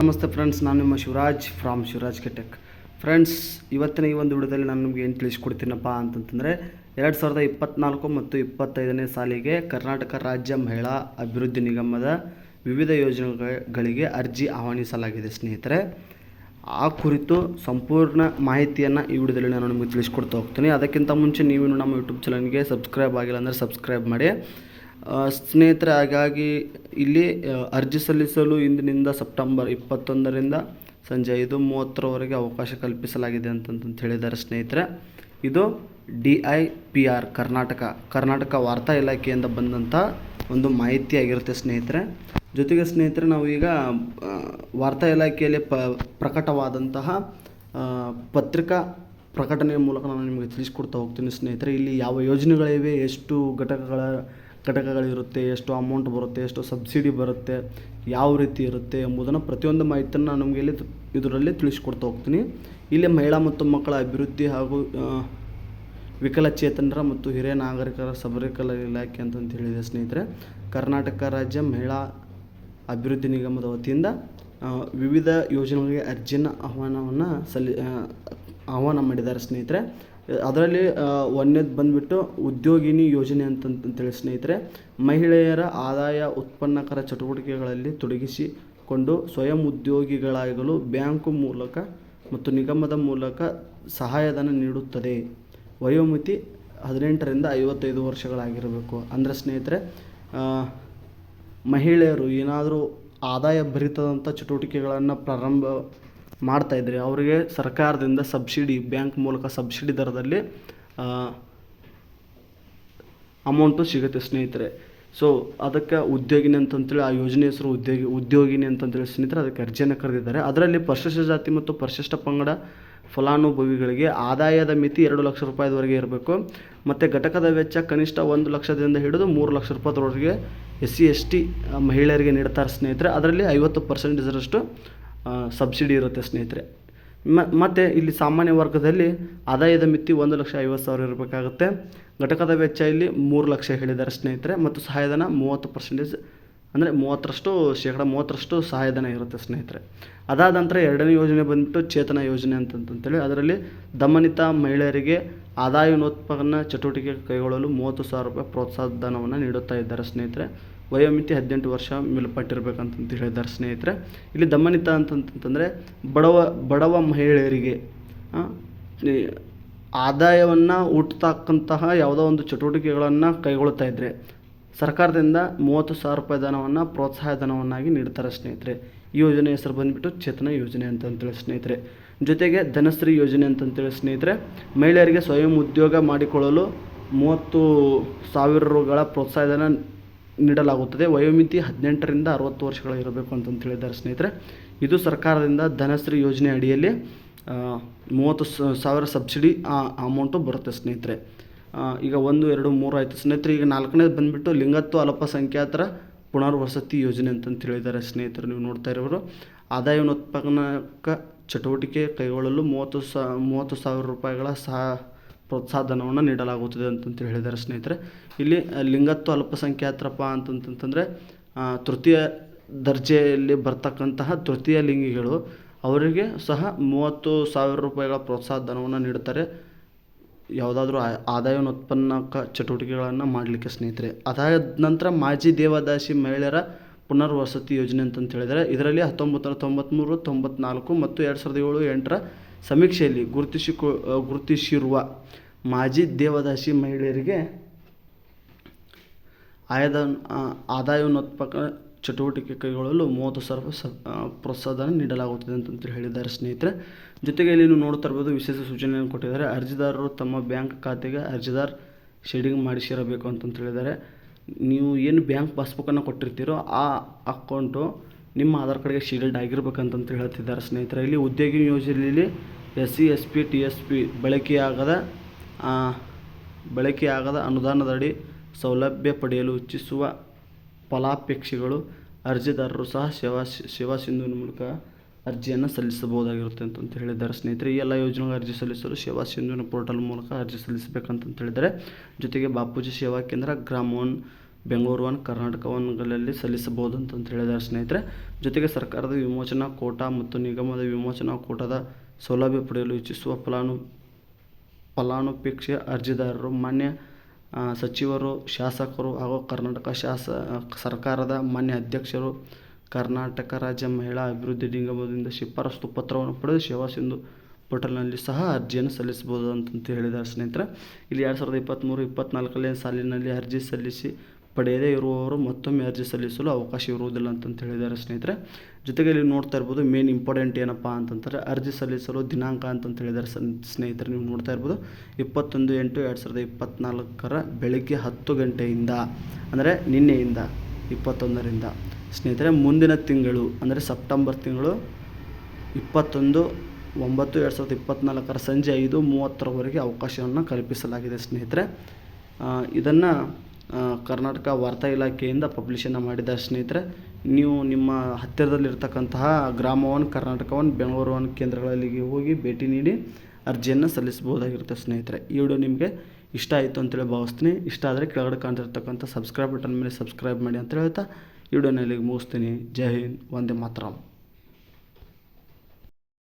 ನಮಸ್ತೆ ಫ್ರೆಂಡ್ಸ್ ನಾನು ನಿಮ್ಮ Shivaraj from Shivaraj K tech friends ಇವತ್ತಿನ ಈ ಒಂದು ವಿಡಿಯೋದಲ್ಲಿ ನಾನು ನಿಮಗೆ ಏನು ತಿಳಿಸ್ಕೊಡ್ತೀನಪ್ಪ ಅಂತಂತಂದರೆ, ಎರಡು ಸಾವಿರದ ಇಪ್ಪತ್ತ್ನಾಲ್ಕು ಮತ್ತು ಇಪ್ಪತ್ತೈದನೇ ಸಾಲಿಗೆ ಕರ್ನಾಟಕ ರಾಜ್ಯ ಮಹಿಳಾ ಅಭಿವೃದ್ಧಿ ನಿಗಮದ ವಿವಿಧ ಯೋಜನೆಗಳಿಗೆ ಅರ್ಜಿ ಆಹ್ವಾನಿಸಲಾಗಿದೆ ಸ್ನೇಹಿತರೆ. ಆ ಕುರಿತು ಸಂಪೂರ್ಣ ಮಾಹಿತಿಯನ್ನು ಈ ವಿಡಿಯೋದಲ್ಲಿ ನಾನು ನಿಮಗೆ ತಿಳಿಸ್ಕೊಡ್ತಾ ಹೋಗ್ತೀನಿ. ಅದಕ್ಕಿಂತ ಮುಂಚೆ ನೀವು ನಮ್ಮ ಯೂಟ್ಯೂಬ್ ಚಾನಲ್ಗೆ ಸಬ್ಸ್ಕ್ರೈಬ್ ಆಗಿಲ್ಲ ಅಂದರೆ ಸಬ್ಸ್ಕ್ರೈಬ್ ಮಾಡಿ. ಸ್ನೇಹಿತರೆ ಹಾಗಾಗಿ ಇಲ್ಲಿ ಅರ್ಜಿ ಸಲ್ಲಿಸಲು ಇಂದಿನಿಂದ ಸೆಪ್ಟೆಂಬರ್ ಇಪ್ಪತ್ತೊಂದರಿಂದ ಸಂಜೆ ಐದು ಮೂವತ್ತರವರೆಗೆ ಅವಕಾಶ ಕಲ್ಪಿಸಲಾಗಿದೆ ಅಂತಂತ ಹೇಳಿದ್ದಾರೆ ಸ್ನೇಹಿತರೆ. ಇದು D I P R, Karnataka Karnataka ವಾರ್ತಾ ಇಲಾಖೆಯಿಂದ ಬಂದಂಥ ಒಂದು ಮಾಹಿತಿಯಾಗಿರುತ್ತೆ ಸ್ನೇಹಿತರೆ. ಜೊತೆಗೆ ಸ್ನೇಹಿತರೆ, ನಾವು ಈಗ ವಾರ್ತಾ ಇಲಾಖೆಯಲ್ಲಿ ಪ, ಪ್ರಕಟವಾದಂತಹ ಪತ್ರಿಕಾ ಪ್ರಕಟಣೆಯ ಮೂಲಕ ನಾನು ನಿಮಗೆ ತಿಳಿಸ್ಕೊಡ್ತಾ ಹೋಗ್ತೀನಿ ಸ್ನೇಹಿತರೆ. ಇಲ್ಲಿ ಯಾವ ಯೋಜನೆಗಳಿವೆ, ಎಷ್ಟು ಘಟಕಗಳ ಘಟಕಗಳಿರುತ್ತೆ, ಎಷ್ಟು ಅಮೌಂಟ್ ಬರುತ್ತೆ, ಎಷ್ಟು ಸಬ್ಸಿಡಿ ಬರುತ್ತೆ, ಯಾವ ರೀತಿ ಇರುತ್ತೆ ಎಂಬುದನ್ನು ಪ್ರತಿಯೊಂದು ಮಾಹಿತಿಯನ್ನು ನಮಗೆ ಇಲ್ಲಿ ಇದರಲ್ಲಿ ತಿಳಿಸ್ಕೊಡ್ತಾ ಹೋಗ್ತೀನಿ. ಇಲ್ಲಿ ಮಹಿಳಾ ಮತ್ತು ಮಕ್ಕಳ ಅಭಿವೃದ್ಧಿ ಹಾಗೂ ವಿಕಲಚೇತನರ ಮತ್ತು ಹಿರಿಯ ನಾಗರಿಕರ ಸಬಲೀಕರಣ ಇಲಾಖೆ ಅಂತಂತ ಹೇಳಿದೆ ಸ್ನೇಹಿತರೆ. ಕರ್ನಾಟಕ ರಾಜ್ಯ ಮಹಿಳಾ ಅಭಿವೃದ್ಧಿ ನಿಗಮದ ವತಿಯಿಂದ ವಿವಿಧ ಯೋಜನೆಗಳಿಗೆ ಅರ್ಜಿನ ಆಹ್ವಾನವನ್ನು ಸಲ್ಲಿ ಆಹ್ವಾನ ಮಾಡಿದ್ದಾರೆ ಸ್ನೇಹಿತರೆ. ಅದರಲ್ಲಿ ಒಂದನೇದು ಬಂದುಬಿಟ್ಟು ಉದ್ಯೋಗಿನಿ ಯೋಜನೆ ಅಂತಂತೇಳಿ ಸ್ನೇಹಿತರೆ, ಮಹಿಳೆಯರ ಆದಾಯ ಉತ್ಪನ್ನಕರ ಚಟುವಟಿಕೆಗಳಲ್ಲಿ ತೊಡಗಿಸಿಕೊಂಡು ಸ್ವಯಂ ಉದ್ಯೋಗಿಗಳಾಗಲು ಬ್ಯಾಂಕು ಮೂಲಕ ಮತ್ತು ನಿಗಮದ ಮೂಲಕ ಸಹಾಯಧನ ನೀಡುತ್ತದೆ. ವಯೋಮಿತಿ ಹದಿನೆಂಟರಿಂದ ಐವತ್ತೈದು ವರ್ಷಗಳಾಗಿರಬೇಕು. ಅಂದರೆ ಸ್ನೇಹಿತರೆ ಮಹಿಳೆಯರು ಏನಾದರೂ ಆದಾಯ ಭರಿತದಂಥ ಚಟುವಟಿಕೆಗಳನ್ನು ಪ್ರಾರಂಭ ಮಾಡ್ತಾಯಿದ್ರೆ ಅವರಿಗೆ ಸರ್ಕಾರದಿಂದ ಸಬ್ಸಿಡಿ, ಬ್ಯಾಂಕ್ ಮೂಲಕ ಸಬ್ಸಿಡಿ ದರದಲ್ಲಿ ಅಮೌಂಟು ಸಿಗುತ್ತೆ ಸ್ನೇಹಿತರೆ. ಸೊ ಅದಕ್ಕೆ ಉದ್ಯೋಗಿನಿ ಅಂತಂತೇಳಿ, ಆ ಯೋಜನೆ ಹೆಸರು ಉದ್ಯೋಗಿ, ಉದ್ಯೋಗಿನಿ ಅಂತಂತೇಳಿ ಸ್ನೇಹಿತರೆ, ಅದಕ್ಕೆ ಅರ್ಜಿಯನ್ನು ಕರೆದಿದ್ದಾರೆ. ಅದರಲ್ಲಿ ಪರಿಶಿಷ್ಟ ಜಾತಿ ಮತ್ತು ಪರಿಶಿಷ್ಟ ಪಂಗಡ ಫಲಾನುಭವಿಗಳಿಗೆ ಆದಾಯದ ಮಿತಿ ಎರಡು ಲಕ್ಷ ರೂಪಾಯಿವರೆಗೆ ಇರಬೇಕು. ಮತ್ತು ಘಟಕದ ವೆಚ್ಚ ಕನಿಷ್ಠ ಒಂದು ಲಕ್ಷದಿಂದ ಹಿಡಿದು ಮೂರು ಲಕ್ಷ ರೂಪಾಯಿವರೆಗೆ ಎಸ್ ಸಿ, ಎಸ್ ಟಿ ಮಹಿಳೆಯರಿಗೆ ನೀಡ್ತಾರೆ ಸ್ನೇಹಿತರೆ. ಅದರಲ್ಲಿ ಐವತ್ತು ಪರ್ಸೆಂಟೇಜರಷ್ಟು ಸಬ್ಸಿಡಿ ಇರುತ್ತೆ ಸ್ನೇಹಿತರೆ. ಮತ್ತು ಇಲ್ಲಿ ಸಾಮಾನ್ಯ ವರ್ಗದಲ್ಲಿ ಆದಾಯದ ಮಿತಿ ಒಂದು ಲಕ್ಷ ಐವತ್ತು ಸಾವಿರ ಇರಬೇಕಾಗುತ್ತೆ. ಘಟಕದ ವೆಚ್ಚ ಇಲ್ಲಿ ಮೂರು ಲಕ್ಷ ಹೇಳಿದ್ದಾರೆ ಸ್ನೇಹಿತರೆ, ಮತ್ತು ಸಹಾಯಧನ ಮೂವತ್ತು ಪರ್ಸೆಂಟೇಜ್ ಅಂದರೆ ಮೂವತ್ತರಷ್ಟು ಶೇಕಡ ಮೂವತ್ತರಷ್ಟು ಸಹಾಯಧನ ಇರುತ್ತೆ ಸ್ನೇಹಿತರೆ. ಅದಾದ ನಂತರ ಎರಡನೇ ಯೋಜನೆ ಬಂದುಬಿಟ್ಟು ಚೇತನ ಯೋಜನೆ ಅಂತಂತೇಳಿ ಅದರಲ್ಲಿ ದಮನಿತ ಮಹಿಳೆಯರಿಗೆ ಆದಾಯೋತ್ಪನ್ನ ಚಟುವಟಿಕೆ ಕೈಗೊಳ್ಳಲು ಮೂವತ್ತು ಸಾವಿರ ರೂಪಾಯಿ ಪ್ರೋತ್ಸಾಹ ಧನವನ್ನು ನೀಡುತ್ತಾ ಇದ್ದಾರೆ ಸ್ನೇಹಿತರೆ. ವಯೋಮಿತಿ ಹದಿನೆಂಟು ವರ್ಷ ಮೇಲ್ಪಟ್ಟಿರ್ಬೇಕಂತಂತ ಹೇಳಿದ್ದಾರೆ ಸ್ನೇಹಿತರೆ. ಇಲ್ಲಿ ದಮನಿತ ಅಂತಂತಂದರೆ ಬಡವ ಬಡವ ಮಹಿಳೆಯರಿಗೆ ಆದಾಯವನ್ನು ಹುಟ್ಟತಕ್ಕಂತಹ ಯಾವುದೋ ಒಂದು ಚಟುವಟಿಕೆಗಳನ್ನು ಕೈಗೊಳ್ತಾ ಇದ್ದರೆ ಸರ್ಕಾರದಿಂದ ಮೂವತ್ತು ಸಾವಿರ ರೂಪಾಯಿ ಧನವನ್ನು ಪ್ರೋತ್ಸಾಹ ಧನವನ್ನಾಗಿ ನೀಡ್ತಾರೆ ಸ್ನೇಹಿತರೆ. ಈ ಯೋಜನೆ ಹೆಸರು ಬಂದುಬಿಟ್ಟು ಚೇತನ ಯೋಜನೆ ಅಂತಂತೇಳಿ ಸ್ನೇಹಿತರೆ. ಜೊತೆಗೆ ಧನಶ್ರೀ ಯೋಜನೆ ಅಂತಂತೇಳಿ ಸ್ನೇಹಿತರೆ, ಮಹಿಳೆಯರಿಗೆ ಸ್ವಯಂ ಉದ್ಯೋಗ ಮಾಡಿಕೊಳ್ಳಲು ಮೂವತ್ತು ಸಾವಿರ ಪ್ರೋತ್ಸಾಹ ಪ್ರೋತ್ಸಾಹಧನ ನೀಡಲಾಗುತ್ತದೆ. ವಯೋಮಿತಿ ಹದಿನೆಂಟರಿಂದ ಅರವತ್ತು ವರ್ಷಗಳಿರಬೇಕು ಅಂತಂತ ಹೇಳಿದ್ದಾರೆ ಸ್ನೇಹಿತರೆ. ಇದು ಸರ್ಕಾರದಿಂದ ಧನಶ್ರೀ ಯೋಜನೆ ಅಡಿಯಲ್ಲಿ ಆ, ಮೂವತ್ತು ಸಾವಿರ ಸಬ್ಸಿಡಿ ಅಮೌಂಟು ಬರುತ್ತೆ ಸ್ನೇಹಿತರೆ. ಈಗ ಒಂದು ಎರಡು ಮೂರು ಆಯಿತು. ಸ್ನೇಹಿತರೆ ಈಗ ನಾಲ್ಕನೇದು ಬಂದುಬಿಟ್ಟು ಲಿಂಗತ್ವ ಅಲ್ಪಸಂಖ್ಯಾತರ ಪುನರ್ವಸತಿ ಯೋಜನೆ ಅಂತಂತ ಹೇಳಿದ್ದಾರೆ ಸ್ನೇಹಿತರು. ನೀವು ನೋಡ್ತಾ ಇರೋರು. ಆದಾಯೋತ್ಪನ್ನಕ ಚಟುವಟಿಕೆ ಕೈಗೊಳ್ಳಲು ಮೂವತ್ತು ಸಾ ಮೂವತ್ತು ಸಾವಿರ ರೂಪಾಯಿಗಳ ಸಹ ಪ್ರೋತ್ಸಾಹ ಧನವನ್ನು ನೀಡಲಾಗುತ್ತದೆ ಅಂತಂತ ಹೇಳಿದ್ದಾರೆ ಸ್ನೇಹಿತರೆ. ಇಲ್ಲಿ ಲಿಂಗತ್ವ ಅಲ್ಪಸಂಖ್ಯಾತರಪ್ಪ ಅಂತಂತಂತಂದರೆ ತೃತೀಯ ದರ್ಜೆಯಲ್ಲಿ ಬರ್ತಕ್ಕಂತಹ ತೃತೀಯ ಲಿಂಗಿಗಳು, ಅವರಿಗೆ ಸಹ ಮೂವತ್ತು ಸಾವಿರ ರೂಪಾಯಿಗಳ ಪ್ರೋತ್ಸಾಹ ಧನವನ್ನು ನೀಡುತ್ತಾರೆ. ಯಾವುದಾದ್ರೂ ಆದಾಯೋತ್ಪನ್ನಕ ಚಟುವಟಿಕೆಗಳನ್ನು ಮಾಡಲಿಕ್ಕೆ ಸ್ನೇಹಿತರೆ. ಅದಾದ ನಂತರ ಮಾಜಿ ದೇವದಾಸಿ ಮಹಿಳೆಯರ ಪುನರ್ವಸತಿ ಯೋಜನೆ ಅಂತಂತ ಹೇಳಿದರೆ, ಇದರಲ್ಲಿ ಹತ್ತೊಂಬತ್ತು ನೂರ ತೊಂಬತ್ತ್ಮೂರು ತೊಂಬತ್ನಾಲ್ಕು ಮತ್ತು ಎರಡು ಸಾವಿರದ ಏಳು ಎಂಟರ ಸಮೀಕ್ಷೆಯಲ್ಲಿ ಗುರುತಿಸಿಕೊ ಗುರುತಿಸಿರುವ ಮಾಜಿ ದೇವದಾಸಿ ಮಹಿಳೆಯರಿಗೆ ಆಯದ ಆದಾಯೋತ್ಪಕ ಚಟುವಟಿಕೆ ಕೈಗೊಳ್ಳಲು ಮೂವತ್ತು ಸಾವಿರ ಸ ಪ್ರೋತ್ಸಾಹಧನ ನೀಡಲಾಗುತ್ತದೆ ಅಂತ ಹೇಳಿದ್ದಾರೆ ಸ್ನೇಹಿತರೆ. ಜೊತೆಗೆ ಇಲ್ಲಿ ನೀವು ನೋಡ್ತಾ ಇರ್ಬೋದು ವಿಶೇಷ ಸೂಚನೆಯನ್ನು ಕೊಟ್ಟಿದ್ದಾರೆ. ಅರ್ಜಿದಾರರು ತಮ್ಮ ಬ್ಯಾಂಕ್ ಖಾತೆಗೆ ಅರ್ಜಿದಾರ್ ಶೇಡಿಂಗ್ ಮಾಡಿಸಿರಬೇಕು ಅಂತಂತ ಹೇಳಿದ್ದಾರೆ. ನೀವು ಏನು ಬ್ಯಾಂಕ್ ಪಾಸ್ಬುಕ್ಕನ್ನು ಕೊಟ್ಟಿರ್ತೀರೋ ಆ ಅಕೌಂಟು ನಿಮ್ಮ ಆಧಾರ್ ಕಾರ್ಡ್ಗೆ ಶೀಲ್ಡ್ ಆಗಿರ್ಬೇಕಂತಂತ ಹೇಳ್ತಿದ್ದಾರೆ ಸ್ನೇಹಿತರೆ. ಇಲ್ಲಿ ಉದ್ಯೋಗಿ ಯೋಜನೆಯಲ್ಲಿ S C S P T S P ಬಳಕೆಯಾಗದ ಬಳಕೆಯಾಗದ ಅನುದಾನದಡಿ ಸೌಲಭ್ಯ ಪಡೆಯಲು ಇಚ್ಛಿಸುವ ಫಲಾಪೇಕ್ಷಿಗಳು ಅರ್ಜಿದಾರರು ಸಹ ಸೇವಾ ಸೇವಾ ಸಿಂಧುವಿನ ಮೂಲಕ ಅರ್ಜಿಯನ್ನು ಸಲ್ಲಿಸಬಹುದಾಗಿರುತ್ತೆ ಅಂತಂತ ಹೇಳಿದ್ದಾರೆ. ಸ್ನೇಹಿತರೆ, ಈ ಎಲ್ಲ ಯೋಜನೆಗಳ ಅರ್ಜಿ ಸಲ್ಲಿಸಲು ಸೇವಾ ಸಿಂಧುವಿನ ಪೋರ್ಟಲ್ ಮೂಲಕ ಅರ್ಜಿ ಸಲ್ಲಿಸಬೇಕಂತಂತ ಹೇಳಿದ್ದಾರೆ ಜೊತೆಗೆ ಬಾಪೂಜಿ ಸೇವಾ ಕೇಂದ್ರ ಗ್ರಾಮ ಒನ್ ಬೆಂಗಳೂರು ಒನ್ ಕರ್ನಾಟಕ ಒನ್ಗಳಲ್ಲಿ ಸಲ್ಲಿಸಬಹುದು ಅಂತಂತ ಹೇಳಿದ್ದಾರೆ. ಸ್ನೇಹಿತರೆ, ಜೊತೆಗೆ ಸರ್ಕಾರದ ವಿಮೋಚನಾ ಕೋಟಾ ಮತ್ತು ನಿಗಮದ ವಿಮೋಚನಾ ಕೋಟಾದ ಸೌಲಭ್ಯ ಪಡೆಯಲು ಇಚ್ಛಿಸುವ ಫಲಾನು ಫಲಾನುಪೇಕ್ಷೆ ಅರ್ಜಿದಾರರು, ಮಾನ್ಯ ಸಚಿವರು, ಶಾಸಕರು ಹಾಗೂ ಕರ್ನಾಟಕ ಶಾಸ, ಸರ್ಕಾರದ ಮಾನ್ಯ ಅಧ್ಯಕ್ಷರು, ಕರ್ನಾಟಕ ರಾಜ್ಯ ಮಹಿಳಾ ಅಭಿವೃದ್ಧಿ ನಿಗಮದಿಂದ ಶಿಫಾರಸು ಪತ್ರವನ್ನು ಪಡೆದು ಸೇವಾ ಸಿಂಧು ಪೋರ್ಟಲ್ನಲ್ಲಿ ಸಹ ಅರ್ಜಿಯನ್ನು ಸಲ್ಲಿಸಬಹುದು ಅಂತಂತ ಹೇಳಿದ್ದಾರೆ ಸ್ನೇಹಿತರೆ. ಇಲ್ಲಿ ಎರಡು ಸಾವಿರದ ಇಪ್ಪತ್ತ್ಮೂರು ಇಪ್ಪತ್ತ್ನಾಲ್ಕನೇ ಸಾಲಿನಲ್ಲಿ ಅರ್ಜಿ ಸಲ್ಲಿಸಿ ಪಡೆಯದೇ ಇರುವವರು ಮತ್ತೊಮ್ಮೆ ಅರ್ಜಿ ಸಲ್ಲಿಸಲು ಅವಕಾಶ ಇರುವುದಿಲ್ಲ ಅಂತಂತ ಹೇಳಿದ್ದಾರೆ ಸ್ನೇಹಿತರೆ. ಜೊತೆಗೆ ಇಲ್ಲಿ ನೋಡ್ತಾ ಇರ್ಬೋದು ಮೇನ್ ಇಂಪಾರ್ಟೆಂಟ್ ಏನಪ್ಪ ಅಂತಂದರೆ ಅರ್ಜಿ ಸಲ್ಲಿಸಲು ದಿನಾಂಕ ಅಂತಂತ ಹೇಳಿದ್ದಾರೆ ಸನ್- ಸ್ನೇಹಿತರೆ, ನೀವು ನೋಡ್ತಾ ಇರ್ಬೋದು. ಇಪ್ಪತ್ತೊಂದು ಎಂಟು ಎರಡು ಸಾವಿರದ ಇಪ್ಪತ್ತ್ನಾಲ್ಕರ ಬೆಳಗ್ಗೆ ಹತ್ತು ಗಂಟೆಯಿಂದ, ಅಂದರೆ ನಿನ್ನೆಯಿಂದ ಇಪ್ಪತ್ತೊಂದರಿಂದ. ಸ್ನೇಹಿತರೆ, ಮುಂದಿನ ತಿಂಗಳು, ಅಂದರೆ ಸೆಪ್ಟೆಂಬರ್ ತಿಂಗಳು ಇಪ್ಪತ್ತೊಂದು ಒಂಬತ್ತು ಎರಡು ಸಾವಿರದ ಇಪ್ಪತ್ತ್ನಾಲ್ಕರ ಸಂಜೆ ಐದು ಮೂವತ್ತರವರೆಗೆ ಅವಕಾಶವನ್ನು ಕಲ್ಪಿಸಲಾಗಿದೆ ಸ್ನೇಹಿತರೆ. ಇದನ್ನು ಕರ್ನಾಟಕ ವಾರ್ತಾ ಇಲಾಖೆಯಿಂದ ಪಬ್ಲಿಷನ್ನು ಮಾಡಿದ್ದಾರೆ ಸ್ನೇಹಿತರೆ. ನೀವು ನಿಮ್ಮ ಹತ್ತಿರದಲ್ಲಿರ್ತಕ್ಕಂತಹ ಗ್ರಾಮವನ್ನು ಕರ್ನಾಟಕವನ್ನು ಕರ್ನಾಟಕ ಕೇಂದ್ರಗಳಲ್ಲಿಗೆ ಹೋಗಿ ಭೇಟಿ ನೀಡಿ ಅರ್ಜಿಯನ್ನು ಸಲ್ಲಿಸಬಹುದಾಗಿರುತ್ತೆ ಸ್ನೇಹಿತರೆ. ಈ ವಿಡಿಯೋ ನಿಮಗೆ ಇಷ್ಟ ಆಯಿತು ಅಂತೇಳಿ ಭಾವಿಸ್ತೀನಿ. ಇಷ್ಟ ಆದರೆ ಕೆಳಗಡೆ ಕಾಣ್ತಿರ್ತಕ್ಕಂಥ ಸಬ್ಸ್ಕ್ರೈಬ್ ಬಟನ್ ಮೇಲೆ ಸಬ್ಸ್ಕ್ರೈಬ್ ಮಾಡಿ ಅಂತ ಹೇಳ್ತಾ ಈ ವಿಡಿಯೋನ ಇಲ್ಲಿಗೆ ಮುಗಿಸ್ತೀನಿ. ಜೈ ಹಿಂದ್, ವಂದೇ ಮಾತರಂ.